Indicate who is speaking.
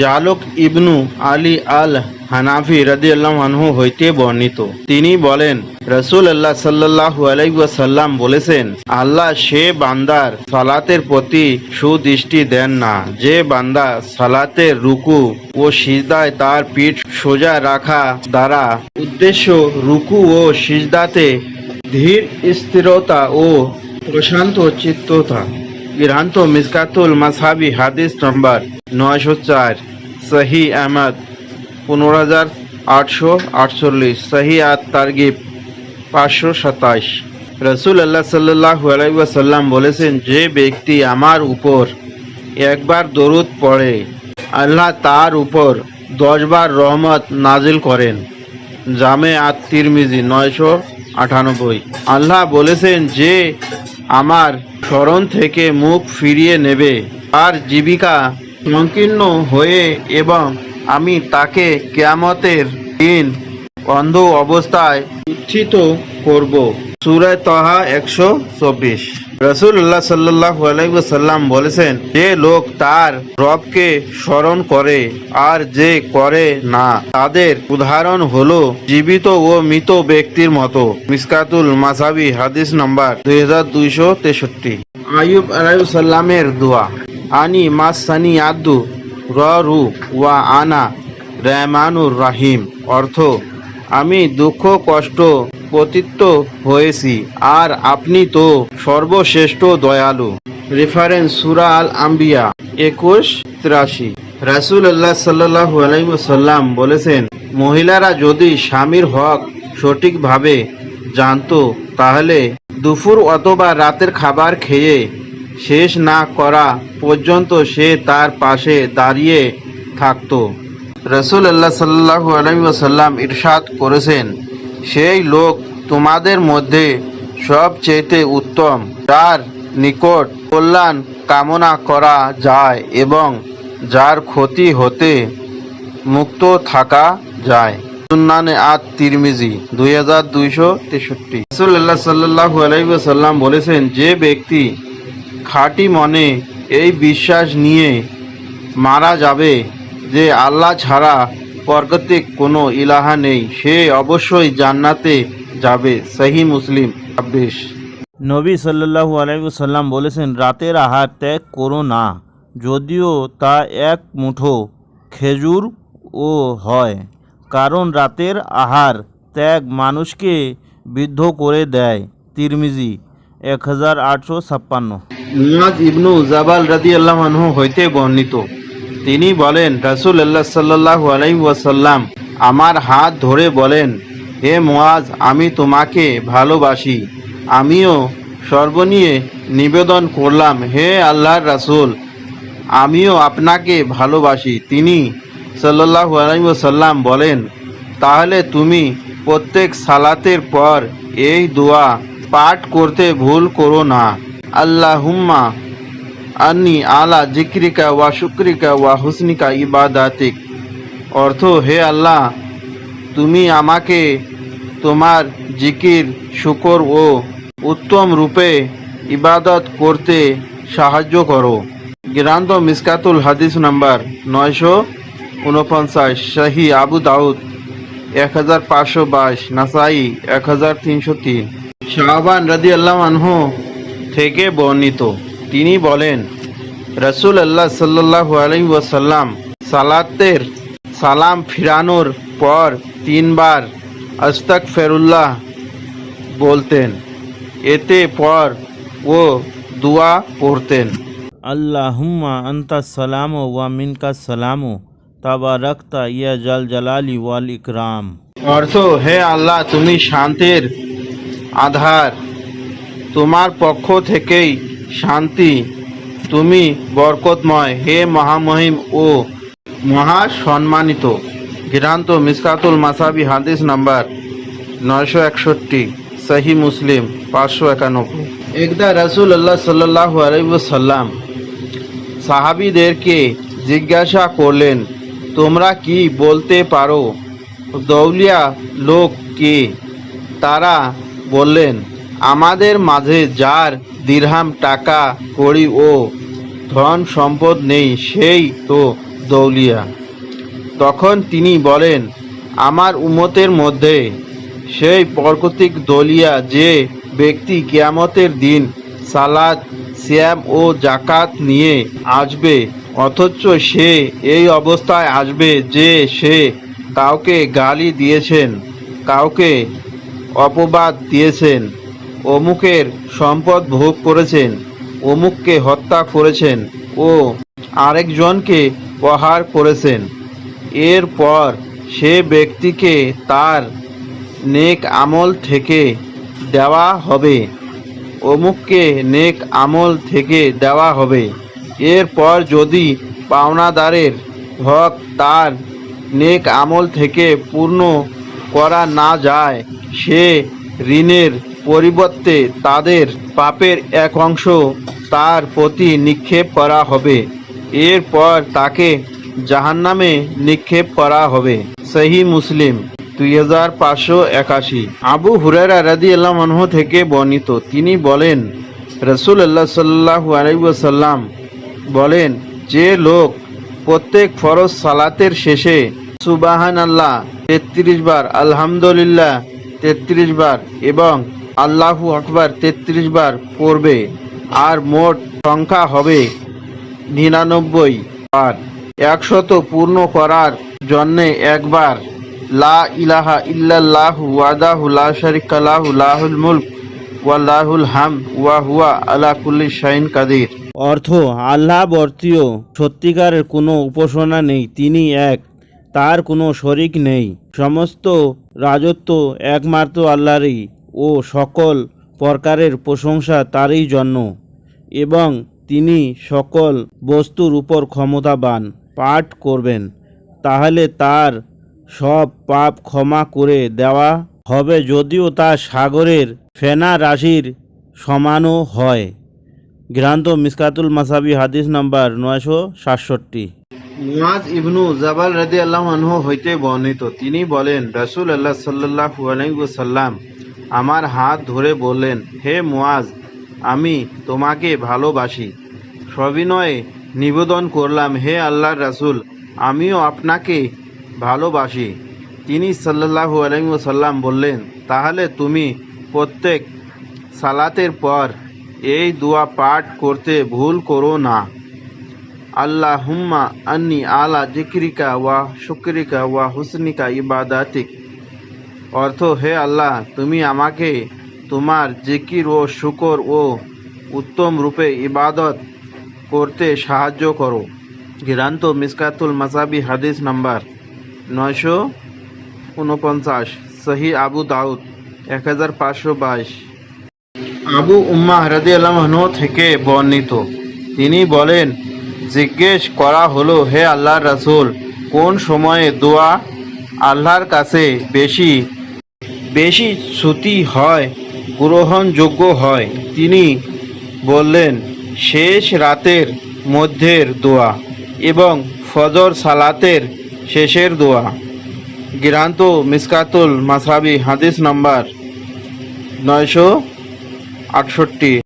Speaker 1: জালক ইবনু আলী আল হানাফি রাদিয়াল্লাহু আনহু হইতে বর্ণিত। তিনি বলেন রসুল আল্লাহ সাল্লাল্লাহু আলাইহি ওয়াসাল্লাম বলেছেন, আল্লাহ সে বান্দার সালাতের প্রতি সুদৃষ্টি দেন না। যে বান্দা সালাতের রুকু ও সিজদায় তার পিঠ সোজা রাখা দ্বারা উদ্দেশ্য রুকু ও সিজদাতে ধীর স্থিরতা ও প্রশান্ত চিত্ততা। গৃহান্ত মিসকাতুল মাসাবি হাদিস নম্বর নয়শো চার, সহি আহমদ, পনেরো হাজার আটশো আটচল্লিশ, সহি আত তারগিব পাঁচশো সাতাশ। রসুল আল্লাহ সাল্লাহ আলাইসাল্লাম বলেছেন, যে ব্যক্তি আমার উপর একবার দরুদ পড়ে, আল্লাহ তার উপর দশবার রহমত নাজিল করেন। জামে আত তিরমিজি নয়শো আটানব্বই। আল্লাহ বলেছেন, যে আমার স্মরণ থেকে মুখ ফিরিয়ে নেবে। আর জীবিকা সংকীর্ণ হয়ে এবং আমি তাকে কেয়ামতের দিন অন্ধ অবস্থায় উত্থিত করব। সুরায় তহা একশো চব্বিশ। রসুল্লাহ সাল্লাহ আলাইসাল্লাম বলেছেন, যে লোক তার রবকে স্মরণ করে আর যে করে না, তাদের উদাহরণ হলো জীবিত ও মৃত ব্যক্তির মতো। মিসকাতুল মাসাবি হাদিস নাম্বার দুই হাজার দুইশো তেষট্টি। আয়ুব আলাইসাল্লামের দোয়া, আনি মাসানি আদু র রু ওয়া আনা রেহমানুর রাহিম। অর্থ, আমি দুঃখ, কষ্ট পতিত হয়েছি, আর আপনি তো সর্বশ্রেষ্ঠ দয়ালু। রেফারেন্স সুরা আল আম্বিয়া একুশ, তিরাশি। রাসুল আল্লাহ সাল্লাহু আলাইসাল্লাম বলেছেন, মহিলারা যদি স্বামীর হক সঠিকভাবে জানতো, তাহলে দুপুর অথবা রাতের খাবার খেয়ে শেষ না করা পর্যন্ত সে তার পাশে দাঁড়িয়ে থাকতো। রসুল আল্লাহ সাল্লাহু আলাইসাল্লাম ইরশাদ করেছেন সেই লোক তোমাদের মধ্যে সবচেয়ে উত্তম। যার নিকট কল্যাণ কামনা করা যায় এবং যার ক্ষতি হতে মুক্ত থাকা যায়। সুন্নানে আত তিরমিজি দুই হাজার দুইশো তেষট্টি। রসুল্লাহ সাল্লাহু আলাইসাল্লাম বলেছেন, যে ব্যক্তি খাঁটি মনে এই বিশ্বাস নিয়ে মারা যাবে যে আল্লাহ ছাড়া প্রকৃতিক কোনো ইলাহা নেই সে অবশ্যই জান্নাতে যাবে সহি মুসলিম। ছাব্বিশ
Speaker 2: নবী সাল্লাল্লাহু আলাইসাল্লাম বলেছেন রাতের আহার ত্যাগ করো না যদিও তা এক মুঠো খেজুর ও হয় কারণ রাতের আহার ত্যাগ মানুষকে বিদ্ধ করে দেয়। তিরমিজি এক হাজার আটশো ছাপ্পান্ন।
Speaker 1: মুয়াজ ইবনু জাবাল রাদি আল্লাহ হইতে বর্ণিত। তিনি বলেন, রাসুল আল্লাহ সাল্লাহু আলাই ওয়াসাল্লাম আমার হাত ধরে বলেন, হে মোয়াজ আমি তোমাকে ভালোবাসি। আমিও সর্বনিয়ে নিবেদন করলাম, হে আল্লাহর রাসূল, আমিও আপনাকে ভালোবাসি। তিনি সাল্লাহু আলাই ওয়াসাল্লাম বলেন, তাহলে তুমি প্রত্যেক সালাতের পর এই দোয়া পাঠ করতে ভুল করো না। আল্লাহুম্মা আন্নি আলা জিক্রিকা ওয়া শুক্রিকা ওয়া হুসনিকা ইবাদাতিক। অর্থ, হে আল্লাহ, তুমি আমাকে তোমার জিকির, শুকর ও উত্তম রূপে ইবাদত করতে সাহায্য করো। গিরান্ত মিসকাতুল হাদিস নাম্বার নয়শো উনপঞ্চাশ, শাহি আবু দাউদ এক হাজার পাঁচশো বাইশ, নাসাই এক হাজার তিনশো তিন। শাহবান রাদি আল্লাহ থেকে বর্ণিত। তিনি বলেন রসুল আল্লাহ সাল্লাহ আলাই ওয়াসাল্লাম সালাতের সালাম ফিরানোর পর তিনবার আস্তাক ফেরুল্লাহ বলতেন। এতে পর ও দোয়া পড়তেন।
Speaker 2: আল্লাহুম্মা আন্তা সালাম ওয়া মিনকা সালাম তাবারাকতা ইয়া জাল জালালি ওয়াল ইকরাম।
Speaker 1: অর্থ হে আল্লাহ তুমি শান্তির আধার। তোমার পক্ষ থেকেই শান্তি, তুমি বরকতময় হে মহামহিম ও মহা সম্মানিত গিরান্ত মিসকাতুল মাসাবি, হাদিস নাম্বার নয়শো একষট্টি, সহি মুসলিম, পাঁচশো একানব্বই। একদা রসুল আল্লাহ সাল্লাহ আলাইসাল্লাম সাহাবিদেরকে জিজ্ঞাসা করলেন, তোমরা কি বলতে পারো? দৌলিয়া লোক কে? তারা বললেন আমাদের মাঝে যার দিরহাম টাকা, কড়ি ও ধন সম্পদ নেই, সেই তো দৌলিয়া। তখন তিনি বলেন, আমার উমতের মধ্যে সেই বরকতিক দলিয়া যে ব্যক্তি কিয়ামতের দিন সালাদ শ্যাম ও জাকাত নিয়ে আসবে, অথচ সে এই অবস্থায় আসবে যে সে কাউকে গালি দিয়েছেন, কাউকে অপবাদ দিয়েছেন অমুকের সম্পদ ভোগ করেছেন, অমুককে হত্যা করেছেন ও আরেকজনকে প্রহার করেছেন। এরপর সে ব্যক্তিকে তার নেক আমল থেকে দেওয়া হবে। অমুককে নেক আমল থেকে দেওয়া হবে। এরপর যদি পাওনাদারের হক তার নেক আমল থেকে পূর্ণ করা না যায়, সে ঋণের পরিবর্তে তাদের পাপের এক অংশ তার প্রতি নিক্ষেপ করা হবে। এরপর তাকে জাহান্নামে নিক্ষেপ করা হবে। সহি মুসলিম, দুই হাজার পাঁচশো একাশি। আবু হুরেরা রাদি আল্লাহ থেকে বর্ণিত। তিনি বলেন রসুল আল্লাহ সাল্লাহ আলাইসাল্লাম বলেন, যে লোক প্রত্যেক ফরজ সালাতের শেষে সুবাহান আল্লাহ তেত্রিশ বার, আলহামদুলিল্লাহ তেত্রিশ বার এবং আল্লাহু আকবার তেত্রিশ বার পড়বে আর মোট সংখ্যা হবে নিরানব্বই আর একশত পূর্ণ করার জন্যে একবার লা ইলাহা ইল্লাল্লাহু ওয়াদাহু লা শারিকা লাহু, লাহুল মুলক ওয়া লাহুল হাম ওয়া হুয়া আলা কুল্লি শাইন কাদির।
Speaker 2: অর্থ আল্লাহ বর্তীয় সত্যিকারের কোনো উপাসনা নেই, তিনি এক, তার কোনো শরিক নেই। সমস্ত রাজত্ব একমাত্র আল্লাহরই। ও সকল প্রকারের প্রশংসা তারই জন্য, এবং তিনি সকল বস্তুর উপর ক্ষমতাবান, পাঠ করবেন। তাহলে তার সব পাপ ক্ষমা করে দেওয়া হবে যদিও তা সাগরের ফেনা রাশির সমানও হয়। গ্রান্ত মিসকাতুল মাসাবি, হাদিস নাম্বার নয়শো সাতষট্টি।
Speaker 1: মুয়াজ ইবনু জাবাল রাদি আল্লাহ হইতে বর্ণিত। তিনি বলেন রাসূল আল্লাহ সাল্লাল্লাহু আলাইহি ওয়াসাল্লাম আমার হাত ধরে বললেন, হে মুয়াজ আমি তোমাকে ভালোবাসি। সবিনয়ে নিবেদন করলাম, হে আল্লাহর রাসূল, আমিও আপনাকে ভালোবাসি। তিনি সাল্লাল্লাহু আলাইহি ওয়াসাল্লাম বললেন, তাহলে তুমি প্রত্যেক সালাতের পর এই দোয়া পাঠ করতে ভুল করো না। আল্লাহুম্মা আন্নি আলা জিক্রিকা ওয়া শুক্রিকা ওয়া হুসনিকা ইবাদাতিক। অর্থ, হে আল্লাহ, তুমি আমাকে তোমার জিকির ও শুকর ও উত্তম রূপে ইবাদত করতে সাহায্য করো। গিরান্ত মিসকাতুল মাসাবি হাদিস নাম্বার নয়শো উনপঞ্চাশ, সহি আবু দাউদ এক হাজার পাঁচশো বাইশ। আবু উম্মা হরদি আল্লাহ থেকে বর্ণিত। তিনি বলেন, জিজ্ঞেস করা হলো, হে আল্লাহর রাসূল, কোন সময়ে দোয়া আল্লাহর কাছে বেশি বেশি শ্রুতি হয়, গ্রহণযোগ্য হয়। তিনি বললেন, শেষ রাতের মধ্যের দোয়া এবং ফজর সালাতের শেষের দোয়া। গিরান্ত মিসকাতুল মাসাবি হাদিস নাম্বার নয়শো আটষট্টি।